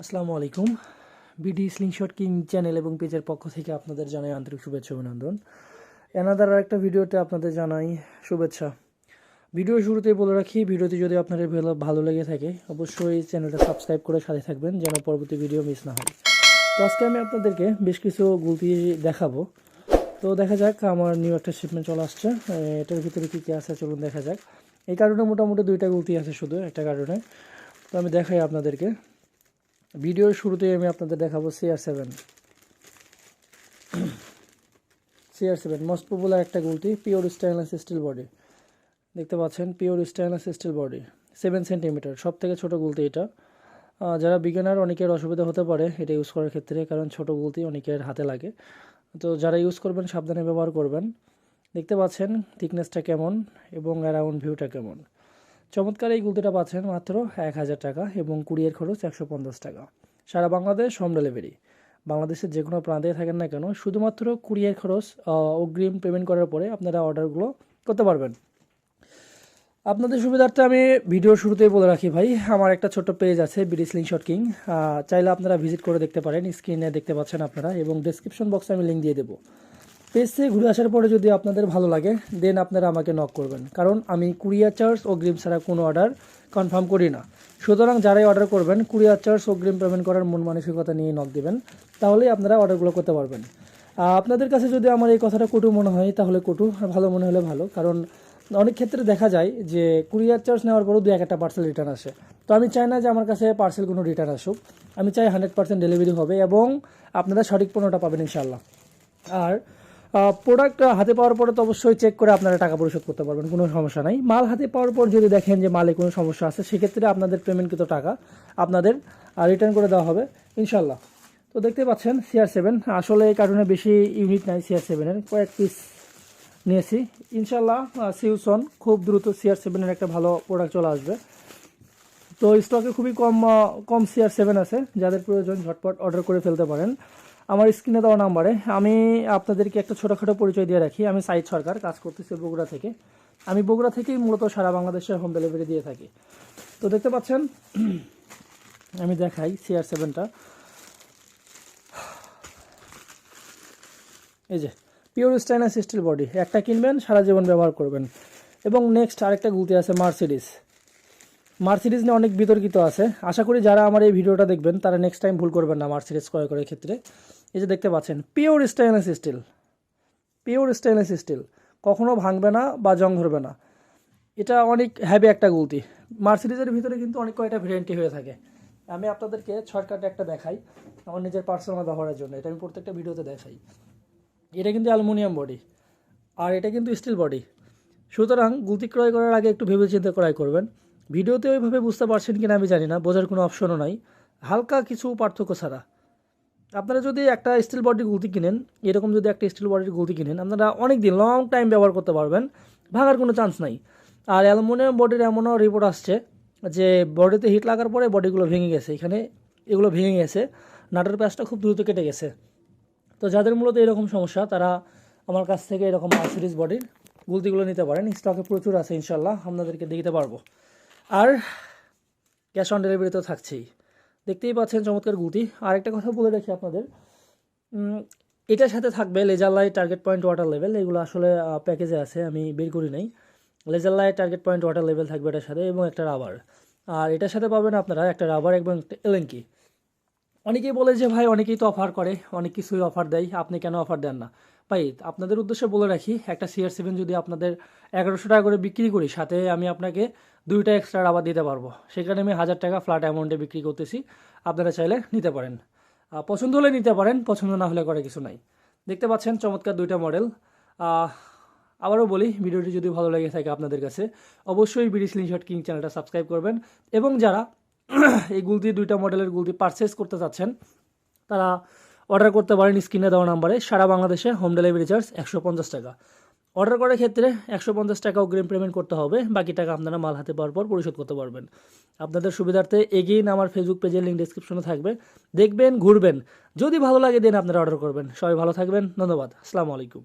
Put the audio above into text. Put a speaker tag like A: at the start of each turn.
A: আসসালামু আলাইকুম। BD slingshot king channel এবং পেজের পক্ষ থেকে আপনাদের জানাই আন্তরিক শুভেচ্ছা অভিনন্দন। এনাদার একটা ভিডিওতে আপনাদের জানাই শুভেচ্ছা। ভিডিও শুরুতেই বলে রাখি, ভিডিওটি যদি আপনাদের ভালো ভালো লেগে থাকে, অবশ্যই চ্যানেলটা সাবস্ক্রাইব করে সাথে থাকবেন যেন পরবর্তী ভিডিও মিস না হয়। তো আজকে আমি আপনাদেরকে বেশ কিছু গুলতি দেখাবো। তো দেখা যাক, আমার নিউ একটা শিপমেন্ট চলে আসছে। এটার ভিতরে কী কী আছে চলুন দেখা যাক। এই কারণে মোটামুটি দুইটা গুলতি আছে শুধু একটা কারণে তো আমি দেখাই আপনাদেরকে। ভিডিওর শুরুতেই আমি আপনাদের দেখাবো CR seven CR seven most popular একটা গুলটি পিওর স্টেনলেস স্টিল বডি দেখতে পাচ্ছেন pure stainless steel body seven centimetre সব থেকে ছোটো গুলতি এটা। যারা বিজ্ঞানার অনেকের অসুবিধা হতে পারে এটা ইউজ করার ক্ষেত্রে, কারণ ছোট গুলতি অনেকের হাতে লাগে। তো যারা ইউজ করবেন, সাবধানে ব্যবহার করবেন। দেখতে পাচ্ছেন থিকনেসটা কেমন এবং অ্যারাউন্ড ভিউটা কেমন। চমৎকার এই গুলতিটা পাচ্ছেন মাত্র এক হাজার টাকা এবং কুরিয়ার খরচ একশো পঞ্চাশ টাকা। সারা বাংলাদেশ হোম ডেলিভারি। বাংলাদেশের যে কোনো প্রান্তে থাকেন না কেন, শুধুমাত্র কুরিয়ার খরচ অগ্রিম পেমেন্ট করার পরে আপনারা অর্ডারগুলো করতে পারবেন। আপনাদের সুবিধার্থে আমি ভিডিও শুরুতেই বলে রাখি ভাই, আমার একটা ছোট্ট পেজ আছে বিডি স্লিং শট কিং চাইলে আপনারা ভিজিট করে দেখতে পারেন স্ক্রিনে দেখতে পাচ্ছেন আপনারা এবং ডেসক্রিপশন বক্সে আমি লিঙ্ক দিয়ে দেবো। পেজ ঘুরে আসার পরে যদি আপনাদের ভালো লাগে দেন আপনারা আমাকে নক করবেন। কারণ আমি কুরিয়ার চার্জ অগ্রিম ছাড়া কোনো অর্ডার কনফার্ম করি না। সুতরাং যারাই অর্ডার করবেন, কুরিয়ার চার্জ অগ্রিম পেমেন্ট করার মন মানসিকতা নিয়ে নক দেবেন, তাহলেই আপনারা অর্ডারগুলো করতে পারবেন। আপনাদের কাছে যদি আমার এই কথাটা কটু মনে হয়, তাহলে কটু, আর ভালো মনে হলে ভালো, কারণ অনেক ক্ষেত্রে দেখা যায় যে কুরিয়ার চার্জ নেওয়ার পরেও দু এক একটা পার্সেল রিটার্ন আসে। তো আমি চাই না যে আমার কাছে পার্সেল কোনো রিটার্ন আসুক। আমি চাই হান্ড্রেড পার্সেন্ট ডেলিভারি হবে এবং আপনারা সঠিক পণ্যটা পাবেন ইনশাল্লাহ আর প্রোডাক্ট হাতে পাওয়ার পরে তো অবশ্যই চেক করে আপনারা টাকা পরিশোধ করতে পারবেন, কোনো সমস্যা নাই। মাল হাতে পাওয়ার পর যদি দেখেন যে মালে কোনো সমস্যা আছে, সেক্ষেত্রে আপনাদের পেমেন্টকৃত টাকা আপনাদের রিটার্ন করে দেওয়া হবে ইনশাল্লাহ তো দেখতে পাচ্ছেন সিআর সেভেন আসলে এই কারণে বেশি ইউনিট নাই সিআর সেভেনের কয়েক পিস নিয়েছি। ইনশাল্লাহ সিউসন খুব দ্রুত সিআর সেভেনের একটা ভালো প্রোডাক্ট চলে আসবে। তো স্টকে খুবই কম কম সিআর সেভেন আছে, যাদের প্রয়োজন ঝটপট অর্ডার করে ফেলতে পারেন। আমার স্ক্রিনে দেওয়া নাম্বারে আমি আপনাদেরকে একটা ছোটোখাটো পরিচয় দিয়ে রাখি। আমি সাইদ সরকার, কাজ করতেছি বগুড়া থেকে। আমি বগুড়া থেকেই মূলত সারা বাংলাদেশে হোম ডেলিভারি দিয়ে থাকি। তো দেখতে পাচ্ছেন, আমি দেখাই সিআর সেভেনটা এই যে পিওর স্টাইনাস স্টিল বডি একটা কিনবেন, সারা জীবন ব্যবহার করবেন। এবং নেক্সট আরেকটা গুলতি আছে মার্সিডিস মার্সিডিজ নিয়ে অনেক বিতর্কিত আছে। আশা করি যারা আমার এই ভিডিওটা দেখবেন, তারা নেক্সট টাইম ভুল করবেন না মার্সিডিজ ক্রয় করার ক্ষেত্রে। এই যে দেখতে পাচ্ছেন pure stainless steel pure stainless steel কখনো ভাঙবে না বা জং ধরবে না। এটা অনেক হ্যাভি একটা গুলতি। মার্সিডিজের ভিতরে কিন্তু অনেক কয়টা ভ্যারিয়েন্টি হয়ে থাকে। আমি আপনাদেরকে শর্টকাটে একটা দেখাই, আমার নিজের পার্সোনাল ব্যবহারের জন্য। এটা আমি প্রত্যেকটা ভিডিওতে দেখাই। এটা কিন্তু অ্যালুমিনিয়াম বডি আর এটা কিন্তু স্টিল বডি সুতরাং গুলতি ক্রয় করার আগে একটু ভেবে ভেবেচিন্তে ক্রয় করবেন। ভিডিওতে ওইভাবে বুঝতে পারছেন কিনা আমি জানি না, বোঝার কোনো অপশনও নাই। হালকা কিছু পার্থক্য ছাড়া। আপনারা যদি একটা স্টিল বডির গুলতি কিনেন, এরকম যদি একটা স্টিল বডির গুলতি কিনেন, আপনারা অনেক দিন লং টাইম ব্যবহার করতে পারবেন, ভাঙার কোনো চান্স নাই। আর অ্যালুমিনিয়াম বডির এমনও রিপোর্ট আসছে যে বডিতে হিট লাগার পরে বডিগুলো ভেঙে গেছে। এখানে এগুলো ভেঙে গেছে, নাটের প্যাচটা খুব দ্রুত কেটে গেছে। তো যাদের মূলত এরকম সমস্যা, তারা আমার কাছ থেকে এরকম সিরিজ বডির গুলতিগুলো নিতে পারেন। স্টকে প্রচুর আছে ইনশাল্লাহ আপনাদেরকে দিতে পারব। আর ক্যাশ অন ডেলিভারি তো থাকছেই। দেখতেই পাচ্ছেন চমৎকার গুলতি আর একটা কথা বলে রাখি আপনাদের। এটার সাথে থাকবে laser light target point water level এগুলো আসলে প্যাকেজে আছে, আমি বের করি নাই। Laser light target point water level থাকবে এটার সাথে এবং একটা রাবার আর এটার সাথে পাবেন আপনারা একটা রাবার এবং একটা এলেঙ্কি অনেকেই বলে যে, ভাই, অনেকেই তো অফার করে, অনেক কিছুই অফার দেয়, আপনি কেন অফার দেন না? ভাই, আপনাদের উদ্দেশ্যে বলে রাখি, একটা সিআর সেভেন যদি আপনাদের এগারোশো টাকা করে বিক্রি করি, সাথে আমি আপনাকে দুইটা এক্সট্রা রাবার দিতে পারব। সেখানে আমি হাজার টাকা ফ্ল্যাট অ্যামাউন্টে বিক্রি করতেছি। আপনারা চাইলে নিতে পারেন। পছন্দ হলে নিতে পারেন, পছন্দ না হলে করে কিছু নাই। দেখতে পাচ্ছেন চমৎকার দুইটা মডেল আবারও বলি, ভিডিওটি যদি ভালো লেগে থাকে আপনাদের কাছে, অবশ্যই বিডি স্লিংশট কিং চ্যানেলটা সাবস্ক্রাইব করবেন। এবং যারা এই গুলতি দুইটা মডেলের গুলতি পারচেস করতে চাচ্ছেন, তারা অর্ডার করতে পারেন স্ক্রিনে দেওয়া নাম্বারে। সারা বাংলাদেশে হোম ডেলিভারি চার্জ একশো পঞ্চাশ টাকা। অর্ডার করার ক্ষেত্রে একশো পঞ্চাশ টাকা অগ্রিম পেমেন্ট করতে হবে। বাকি টাকা আপনারা মাল হাতে পাওয়ার পর পরিশোধ করতে পারবেন। আপনাদের সুবিধার্থে এগেইন আমার ফেসবুক পেজের লিঙ্ক ডিসক্রিপশনে থাকবে। দেখবেন, ঘুরবেন। যদি ভালো লাগে দেন আপনারা অর্ডার করবেন। সবাই ভালো থাকবেন। ধন্যবাদ। আসসালামু আলাইকুম।